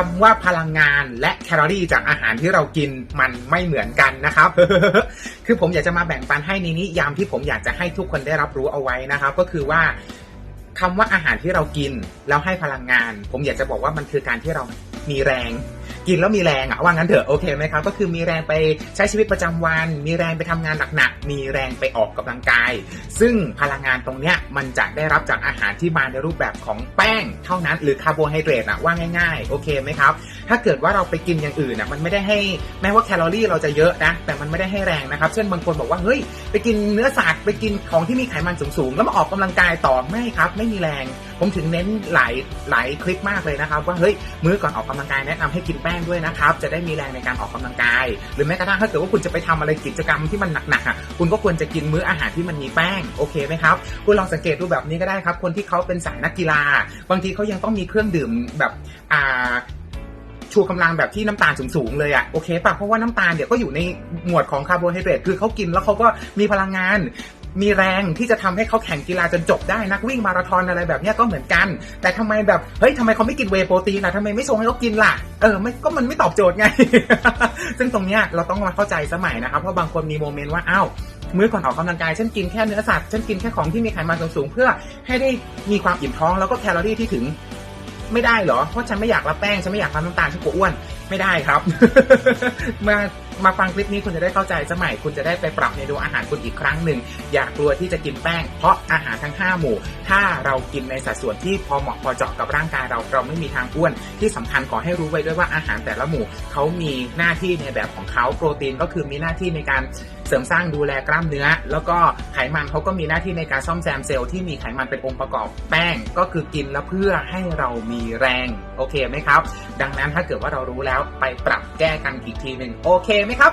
คำว่าพลังงานและแคลอรี่จากอาหารที่เรากินมันไม่เหมือนกันนะครับ คือผมอยากจะมาแบ่งปันให้ในนิยามที่ผมอยากจะให้ทุกคนได้รับรู้เอาไว้นะครับ ก็คือว่าคำว่าอาหารที่เรากินแล้วให้พลังงาน ผมอยากจะบอกว่ามันคือการที่เรามีแรง กินแล้วมีแรงอะว่างั้นเถอะโอเคไหมครับก็คือมีแรงไปใช้ชีวิตประจำวัน มีแรงไปทำงานหนักๆมีแรงไปออกกำลังกาย ซึ่งพลังงานตรงเนี้ยมันจะได้รับจากอาหารที่มาในรูปแบบของแป้งเท่านั้นหรือคาร์โบไฮเดรตอะว่าง่ายๆโอเคไหมครับถ้าเกิดว่าเราไปกินอย่างอื่นอะมันไม่ได้ให้แม้ว่าแคลอรี่เราจะเยอะนะแต่มันไม่ได้ให้แรงนะครับ เช่นบางคนบอกว่าเฮ้ยไปกินเนื้อสัตว์ไปกินของที่มีไขมันสูงๆแล้วมาออกกำลังกายต่อไม่ครับ ไม่มีแรง ผมถึงเน้นหลายหลายคลิปมากเลยนะครับ ว่าเฮ้ยมื้อก่อนออกกำลังกายแนะนำให้กินแป้งด้วยนะครับ จะได้มีแรงในการออกกำลังกาย หรือแม้กระทั่งถ้าเกิดว่าคุณจะไปทำอะไรกิจกรรมที่มันหนักๆอะคุณก็ควรจะกินมื้ออาหารที่มันมีแป้งโอเคไหมครับคุณลองสังเกตดูแบบนี้ก็ได้ครับ คนที่เขาเป็นสายนักกีฬา บางทีเขายังต้องมีเครื่องดื่มแบบอ่าชูกำลังแบบที่น้ำตาลสูงๆเลยอะโอเคป่ะเพราะว่าน้ำตาลเดี๋ยวก็อยู่ในหมวดของคาร์โบไฮเดรตคือเขากินแล้วเขาก็มีพลังงาน มีแรงที่จะทำให้เขาแข่งกีฬาจนจบได้นักวิ่งมาราธอนอะไรแบบเนี้ยก็เหมือนกัน แต่ทำไมแบบเฮ้ยทำไมเขาไม่กินเวโปรตีนล่ะทำไมไม่ส่งให้เขากินล่ะเออไม่ก็มันไม่ตอบโจทย์ไง ซึ่งตรงเนี้ยเราต้องมาเข้าใจสมัยนะครับเพราะบางคนมีโมเมนต์ว่าอ้าวมื้อก่อนออกกำลังกายฉันกินแค่เนื้อสัตว์ฉันกินแค่ของที่มีไขมันสูงๆเพื่อให้ได้มีความอิ่มท้องแล้วก็แคลอรี่ที่ถึงไม่ได้เหรอ เพราะฉันไม่อยากรับแป้ง ฉันไม่อยากรับน้ำตาลฉันกลัวอ้วน ไม่ได้ครับ มา มาฟังคลิปนี้คุณจะได้เข้าใจสมัยคุณจะได้ไปปรับเมนูอาหารคุณอีกครั้งหนึ่ง อย่ากลัวที่จะกินแป้ง เพราะอาหารทั้ง 5 หมู่ ถ้าเรากินในสัดส่วนที่พอเหมาะพอเจาะกับร่างกายเราเราไม่มีทางอ้วน ที่สำคัญขอให้รู้ไว้ด้วยว่าอาหารแต่ละหมู่เขามีหน้าที่ในแบบของเขาโปรตีนก็คือมีหน้าที่ในการเสริมสร้างดูแลกล้ามเนื้อ แล้วก็ไขมันเขาก็มีหน้าที่ในการซ่อมแซมเซลล์ที่มีไขมันเป็นองค์ประกอบแป้งก็คือกินแล้วเพื่อให้เรามีแรงโอเคไหมครับ ดังนั้นถ้าเกิดว่าเรารู้แล้วไปปรับแก้กันอีกทีหนึ่งโอเคไหมครับ